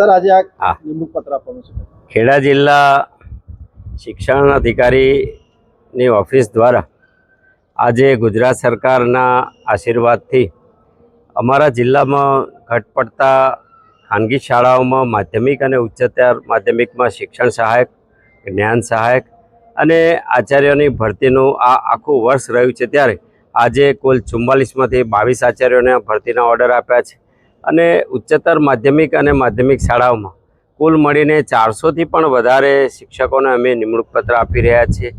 Sir આજે આ નિમણૂક પત્ર આપવાનું છે. ખેડા જિલ્લા શિક્ષણ અધિકારીની ઓફિસ દ્વારા આજે ગુજરાત સરકારના આશીર્વાદથી અમારા જિલ્લામાં ઘટ પડતા ખાનગી શાળાઓમાં માધ્યમિક અને ઉચ્ચતર માધ્યમિકમાં શિક્ષણ સહાયક જ્ઞાન સહાયક અને આચાર્યોની ભરતીનું આ આખું વર્ષ રહ્યું છે ત્યારે આજે કુલ ચુમ્માલીસમાંથી બાવીસ આચાર્યોને ભરતીના ઓર્ડર આપ્યા છે. અને ઉચ્ચતર માધ્યમિક અને માધ્યમિક શાળાઓમાં કુલ મળીને ચારસોથી પણ વધારે શિક્ષકોને અમે નિમણૂક પત્ર આપી રહ્યા છીએ.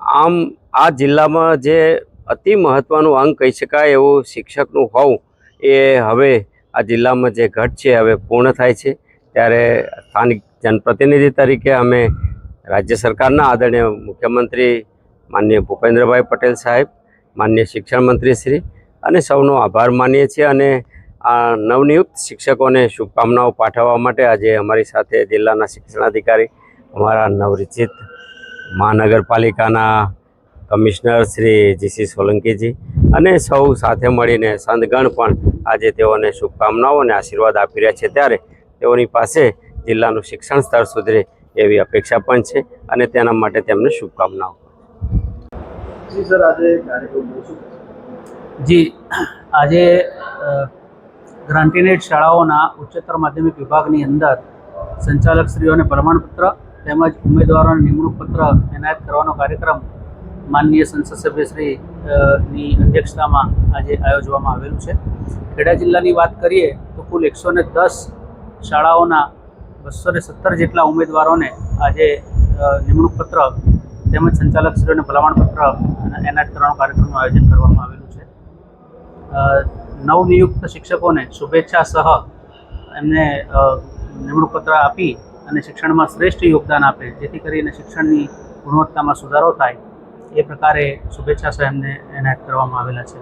આમ, આ જિલ્લામાં જે અતિ મહત્ત્વનું અંગ કહી શકાય એવું શિક્ષકનું હોવું એ હવે આ જિલ્લામાં જે ઘટ છે હવે પૂર્ણ થાય છે. ત્યારે સ્થાનિક જનપ્રતિનિધિ તરીકે અમે રાજ્ય સરકારના આદરણીય મુખ્યમંત્રી માન્ય ભૂપેન્દ્રભાઈ પટેલ સાહેબ માન્ય શિક્ષણ મંત્રી શ્રી અને સૌનો આભાર માનીએ છીએ અને આ નવનિયુક્ત શિક્ષકોને શુભકામનાઓ પાઠવવા માટે આજે અમારી સાથે જિલ્લાના શિક્ષણાધિકારી અમારા નવરિચિત મહાનગરપાલિકાના કમિશનર શ્રી જીસી સોલંકીજી અને સૌ સાથે મળીને સંતગણ પણ આજે તેઓને શુભકામનાઓ અને આશીર્વાદ આપી રહ્યા છે. ત્યારે તેઓની પાસે જિલ્લાનું શિક્ષણ સ્તર સુધરે એવી અપેક્ષા પણ છે અને તેના માટે તેમને શુભકામનાઓ. જી આજે ગ્રાન્ટીનેટ શાળાઓના ઉચ્ચતર માધ્યમિક વિભાગની અંદર સંચાલકશ્રીઓને પ્રમાણપત્ર તેમજ ઉમેદવારોને નિમણૂક પત્ર એનાયત કરવાનો કાર્યક્રમ માનનીય સંસદ સભ્યશ્રી ની અધ્યક્ષતામાં આજે આયોજવામાં આવેલું છે. ખેડા જિલ્લાની વાત કરીએ તો કુલ એકસો ને દસ શાળાઓના બસો ને સત્તર જેટલા ઉમેદવારોને આજે નિમણૂક પત્ર તેમજ સંચાલકશ્રીઓને ભલામણપત્ર એનાયત કરવાનો કાર્યક્રમનું આયોજન કરવામાં આવેલું છે. નવનિયુક્ત શિક્ષકોને શુભેચ્છા સહ એમને નિમણૂક પત્ર આપી અને શિક્ષણમાં શ્રેષ્ઠ યોગદાન આપે, જેથી કરીને શિક્ષણની ગુણવત્તામાં સુધારો થાય, એ પ્રકારે શુભેચ્છા સહ એમને એનાયત કરવામાં આવેલા છે.